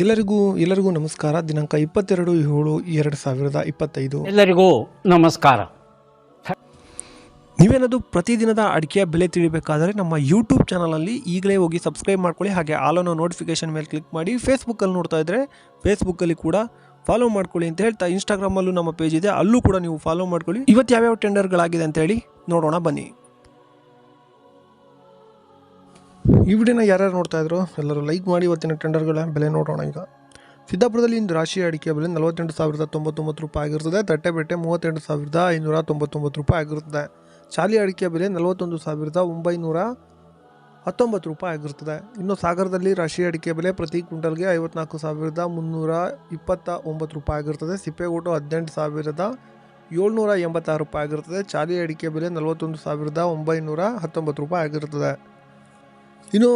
ಎಲ್ಲರಿಗೂ ಎಲ್ಲರಿಗೂ ನಮಸ್ಕಾರ. ದಿನಾಂಕ ಇಪ್ಪತ್ತೆರಡು ಏಳು ಎರಡು ಸಾವಿರದ ಇಪ್ಪತ್ತೈದು. ಎಲ್ಲರಿಗೂ ನಮಸ್ಕಾರ. ನೀವೇನದು ಪ್ರತಿದಿನದ ಅಡಿಕೆಯ ಬೆಲೆ ತಿಳಿಬೇಕಾದರೆ ನಮ್ಮ ಯೂಟ್ಯೂಬ್ ಚಾನಲಲ್ಲಿ ಈಗಲೇ ಹೋಗಿ ಸಬ್ಸ್ಕ್ರೈಬ್ ಮಾಡ್ಕೊಳ್ಳಿ. ಹಾಗೆ ಆಲೋನೋ ನೋಟಿಫಿಕೇಶನ್ ಮೇಲೆ ಕ್ಲಿಕ್ ಮಾಡಿ ಫೇಸ್ಬುಕ್ಕಲ್ಲಿ ನೋಡ್ತಾ ಇದ್ದರೆ ಫೇಸ್ಬುಕ್ಕಲ್ಲಿ ಕೂಡ ಫಾಲೋ ಮಾಡ್ಕೊಳ್ಳಿ ಅಂತ ಹೇಳ್ತಾ ಇನ್ಸ್ಟಾಗ್ರಾಮಲ್ಲೂ ನಮ್ಮ ಪೇಜ್ ಇದೆ. ಅಲ್ಲೂ ಕೂಡ ನೀವು ಫಾಲೋ ಮಾಡ್ಕೊಳ್ಳಿ. ಇವತ್ತು ಯಾವ್ಯಾವ ಟೆಂಡರ್ಗಳಾಗಿದೆ ಅಂತ ಹೇಳಿ ನೋಡೋಣ ಬನ್ನಿ. ಈ ವಿಡಿಯೋನ ಯಾರ್ಯಾರು ನೋಡ್ತಾ ಇದ್ರು ಎಲ್ಲರೂ ಲೈಕ್ ಮಾಡಿ ಇವತ್ತಿನ ಟೆಂಡರ್ಗಳ ಬೆಲೆ ನೋಡೋಣ ಈಗ. ಸಿದ್ದಾಪುರದಲ್ಲಿ ಇಂದು ರಾಶಿ ಅಡಿಕೆ ಬೆಲೆ ನಲವತ್ತೆಂಟು ಸಾವಿರದ ತೊಂಬತ್ತೊಂಬತ್ತು ರೂಪಾಯಿ ಆಗಿರ್ತದೆ ತಟ್ಟೆಬೆಟ್ಟೆ ಮೂವತ್ತೆಂಟು ಸಾವಿರದ ಐನೂರ ತೊಂಬತ್ತೊಂಬತ್ತು ರೂಪಾಯಿ ಆಗಿರ್ತದೆ ಚಾಲಿ ಅಡಿಕೆ ಬೆಲೆ ನಲವತ್ತೊಂದು ಸಾವಿರದ ಒಂಬೈನೂರ ಹತ್ತೊಂಬತ್ತು ರೂಪಾಯಿ ಆಗಿರ್ತದೆ ಇನ್ನು ಸಾಗರದಲ್ಲಿ ರಾಶಿ ಅಡಿಕೆ ಬೆಲೆ ಪ್ರತಿ ಕ್ವಿಂಟಲ್ಗೆ ಐವತ್ನಾಲ್ಕು ಸಾವಿರದ ಮುನ್ನೂರ ಇಪ್ಪತ್ತ ಒಂಬತ್ತು ರೂಪಾಯಿ ಆಗಿರ್ತದೆ ಸಿಪ್ಪೆಗೋಟು ಹದಿನೆಂಟು ಸಾವಿರದ ಏಳ್ನೂರ ಎಂಬತ್ತಾರು ರೂಪಾಯಿ ಆಗಿರ್ತದೆ ಚಾಲಿ ಅಡಿಕೆ ಬೆಲೆ ನಲವತ್ತೊಂದು ಸಾವಿರದ ಒಂಬೈನೂರ ಹತ್ತೊಂಬತ್ತು ರೂಪಾಯಿ ಆಗಿರ್ತದೆ ಇನ್ನು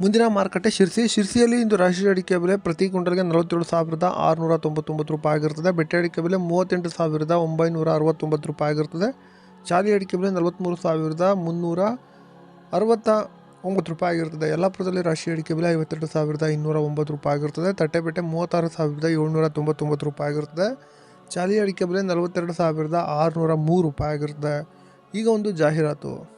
ಮುಂದಿನ ಮಾರುಕಟ್ಟೆ ಶಿರ್ಸಿ. ಶಿರ್ಸಿಯಲ್ಲಿ ಇಂದು ರಾಶಿ ಅಡಿಕೆ ಬೆಲೆ ಪ್ರತಿ ಕ್ವಿಂಟಲ್ಗೆ ನಲವತ್ತೇಳು ಸಾವಿರದ ಆರುನೂರ ತೊಂಬತ್ತೊಂಬತ್ತು ರೂಪಾಯಿ ಆಗಿರ್ತದೆ. ಬೆಟ್ಟೆ ಅಡಿಕೆ ಬೆಲೆ ಮೂವತ್ತೆಂಟು ಸಾವಿರದ ಒಂಬೈನೂರ ಅರವತ್ತೊಂಬತ್ತು ರೂಪಾಯಿ ಆಗಿರ್ತದೆ. ಚಾಲಿ ಅಡಿಕೆ ಬೆಲೆ ನಲವತ್ತ್ಮೂರು ಸಾವಿರದ ಮುನ್ನೂರ ಅರವತ್ತ ಒಂಬತ್ತು ರೂಪಾಯಿ ಆಗಿರ್ತದೆ. ಯಲ್ಲಾಪುರದಲ್ಲಿ ರಾಶಿ ಅಡಿಕೆ ಬೆಲೆ ಐವತ್ತೆರಡು ಸಾವಿರದ ಇನ್ನೂರ ಒಂಬತ್ತು ರೂಪಾಯಿ ಆಗಿರ್ತದೆ. ತಟ್ಟೆಬೆಟ್ಟೆ ಮೂವತ್ತಾರು ಸಾವಿರದ ಏಳ್ನೂರ ತೊಂಬತ್ತೊಂಬತ್ತು ರೂಪಾಯಿ ಆಗಿರ್ತದೆ. ಚಾಲಿ ಅಡಿಕೆ ಬೆಲೆ ನಲವತ್ತೆರಡು ಸಾವಿರದ ಆರುನೂರ ಮೂರು ರೂಪಾಯಿ ಆಗಿರ್ತದೆ. ಈಗ ಒಂದು ಜಾಹೀರಾತು.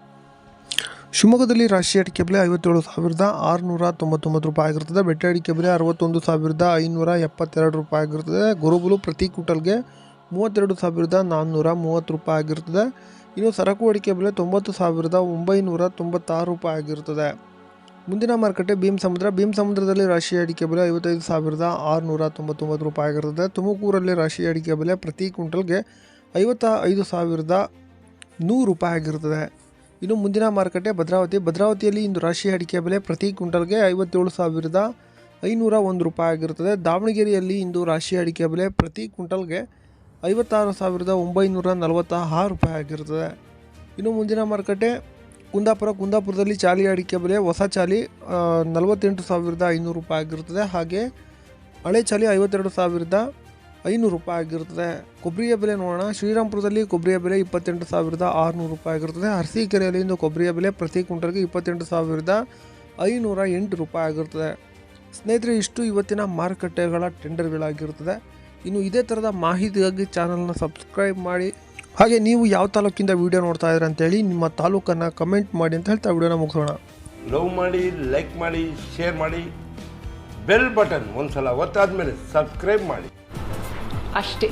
ಶಿವಮೊಗ್ಗದಲ್ಲಿ ರಾಶಿ ಅಡಿಕೆ ಬೆಲೆ ಐವತ್ತೇಳು ಸಾವಿರದ ಆರುನೂರ ತೊಂಬತ್ತೊಂಬತ್ತು ರೂಪಾಯಿ ಆಗಿರ್ತದೆ. ಬೆಟ್ಟ ಅಡಿಕೆ ಬೆಲೆ ಅರವತ್ತೊಂದು ಸಾವಿರದ ಐನೂರ ಎಪ್ಪತ್ತೆರಡು ರೂಪಾಯಿ ಆಗಿರ್ತದೆ. ಗುರುಬುಲು ಪ್ರತಿ ಕ್ವಿಂಟಲ್ಗೆ ಮೂವತ್ತೆರಡು ಸಾವಿರದ ನಾನ್ನೂರ ಮೂವತ್ತು ರೂಪಾಯಿ ಆಗಿರ್ತದೆ. ಇನ್ನು ಸರಕು ಅಡಿಕೆ ಬೆಲೆ ತೊಂಬತ್ತು ಸಾವಿರದ ಒಂಬೈನೂರ ತೊಂಬತ್ತಾರು ರೂಪಾಯಿ ಆಗಿರ್ತದೆ. ಮುಂದಿನ ಮಾರುಕಟ್ಟೆ ಭೀಮ್ ಸಮುದ್ರ. ಭೀಮ್ ಸಮುದ್ರದಲ್ಲಿ ರಾಶಿ ಅಡಿಕೆ ಬೆಲೆ ಐವತ್ತೈದು ಸಾವಿರದ ಆರುನೂರ ತೊಂಬತ್ತೊಂಬತ್ತು ರೂಪಾಯಿ ಆಗಿರ್ತದೆ. ತುಮಕೂರಲ್ಲಿ ರಾಶಿ ಅಡಿಕೆ ಬೆಲೆ ಪ್ರತಿ ಕ್ವಿಂಟಲ್ಗೆ ಐವತ್ತ ಐದು ಸಾವಿರದ ನೂರು ರೂಪಾಯಿ ಆಗಿರ್ತದೆ. ಇನ್ನು ಮುಂದಿನ ಮಾರುಕಟ್ಟೆ ಭದ್ರಾವತಿ. ಭದ್ರಾವತಿಯಲ್ಲಿ ಇಂದು ರಾಶಿ ಅಡಿಕೆ ಬೆಲೆ ಪ್ರತಿ ಕ್ವಿಂಟಲ್ಗೆ ಐವತ್ತೇಳು ಸಾವಿರದ ಐನೂರ ಒಂದು ರೂಪಾಯಿ ಆಗಿರುತ್ತದೆ. ದಾವಣಗೆರೆಯಲ್ಲಿ ಇಂದು ರಾಶಿ ಅಡಿಕೆ ಬೆಲೆ ಪ್ರತಿ ಕ್ವಿಂಟಲ್ಗೆ ಐವತ್ತಾರು ಸಾವಿರದ ಒಂಬೈನೂರ ನಲವತ್ತ ಆರು ರೂಪಾಯಿ ಆಗಿರುತ್ತದೆ. ಇನ್ನು ಮುಂದಿನ ಮಾರುಕಟ್ಟೆ ಕುಂದಾಪುರ. ಕುಂದಾಪುರದಲ್ಲಿ ಚಾಲಿ ಅಡಿಕೆ ಬೆಲೆ ಹೊಸ ಚಾಲಿ ನಲವತ್ತೆಂಟು ಸಾವಿರದ ಐನೂರು ರೂಪಾಯಿ ಆಗಿರುತ್ತದೆ. ಹಾಗೆ ಹಳೆ ಚಾಲಿ ಐವತ್ತೆರಡು ಸಾವಿರದ ಐನೂರು ರೂಪಾಯಿ ಆಗಿರ್ತದೆ. ಕೊಬ್ಬರಿಯ ಬೆಲೆ ನೋಡೋಣ. ಶ್ರೀರಾಮ್ಪುರದಲ್ಲಿ ಕೊಬ್ಬರಿಯ ಬೆಲೆ ಇಪ್ಪತ್ತೆಂಟು ಸಾವಿರದ ಆರುನೂರು ರೂಪಾಯಿ ಆಗಿರ್ತದೆ. ಅರಸೀಕೆರೆಯಲ್ಲಿ ಇಂದು ಕೊಬ್ಬರಿಯ ಬೆಲೆ ಪ್ರತಿ ಕ್ವಿಂಟಲ್ಗೆ ಇಪ್ಪತ್ತೆಂಟು ಸಾವಿರದ ಐನೂರ ಎಂಟು ರೂಪಾಯಿ ಆಗಿರ್ತದೆ. ಸ್ನೇಹಿತರೆ, ಇಷ್ಟು ಇವತ್ತಿನ ಮಾರುಕಟ್ಟೆಗಳ ಟೆಂಡರ್ಗಳಾಗಿರ್ತದೆ. ಇನ್ನು ಇದೇ ಥರದ ಮಾಹಿತಿಗಾಗಿ ಚಾನಲ್ನ ಸಬ್ಸ್ಕ್ರೈಬ್ ಮಾಡಿ. ಹಾಗೆ ನೀವು ಯಾವ ತಾಲೂಕಿಂದ ವಿಡಿಯೋ ನೋಡ್ತಾ ಇದ್ದೀರ ಅಂತೇಳಿ ನಿಮ್ಮ ತಾಲೂಕನ್ನು ಕಮೆಂಟ್ ಮಾಡಿ ಅಂತ ಹೇಳ್ತಾ ವಿಡಿಯೋನ ಮುಗಿಸೋಣ. ಲವ್ ಮಾಡಿ, ಲೈಕ್ ಮಾಡಿ, ಶೇರ್ ಮಾಡಿ. ಬೆಲ್ ಬಟನ್ ಒಂದ್ಸಲ ಒತ್ತಾದ್ಮೇಲೆ ಸಬ್ಸ್ಕ್ರೈಬ್ ಮಾಡಿ. ಅಷ್ಟೇ.